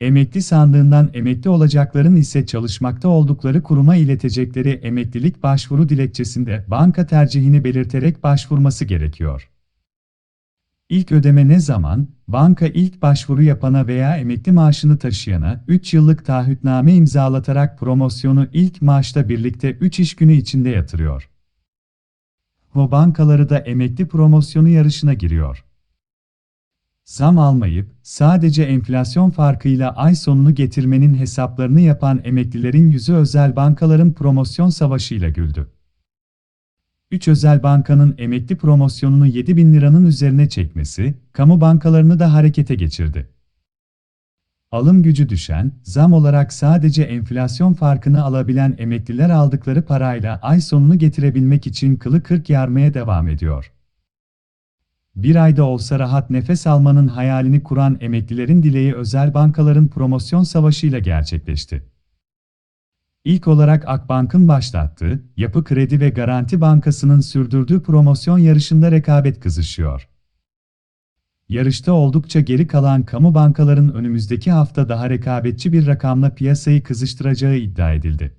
Emekli sandığından emekli olacakların ise çalışmakta oldukları kuruma iletecekleri emeklilik başvuru dilekçesinde banka tercihini belirterek başvurması gerekiyor. İlk ödeme ne zaman? Banka ilk başvuru yapana veya emekli maaşını taşıyana 3 yıllık taahhütname imzalatarak promosyonu ilk maaşla birlikte 3 iş günü içinde yatırıyor. Bu bankaları da emekli promosyonu yarışına giriyor. Zam almayıp, sadece enflasyon farkıyla ay sonunu getirmenin hesaplarını yapan emeklilerin yüzü özel bankaların promosyon savaşıyla güldü. 3 özel bankanın emekli promosyonunu 7 bin liranın üzerine çekmesi, kamu bankalarını da harekete geçirdi. Alım gücü düşen, zam olarak sadece enflasyon farkını alabilen emekliler aldıkları parayla ay sonunu getirebilmek için kılı kırk yarmaya devam ediyor. Bir ayda olsa rahat nefes almanın hayalini kuran emeklilerin dileği özel bankaların promosyon savaşıyla gerçekleşti. İlk olarak Akbank'ın başlattığı, Yapı Kredi ve Garanti Bankası'nın sürdürdüğü promosyon yarışında rekabet kızışıyor. Yarışta oldukça geri kalan kamu bankaların önümüzdeki hafta daha rekabetçi bir rakamla piyasayı kızıştıracağı iddia edildi.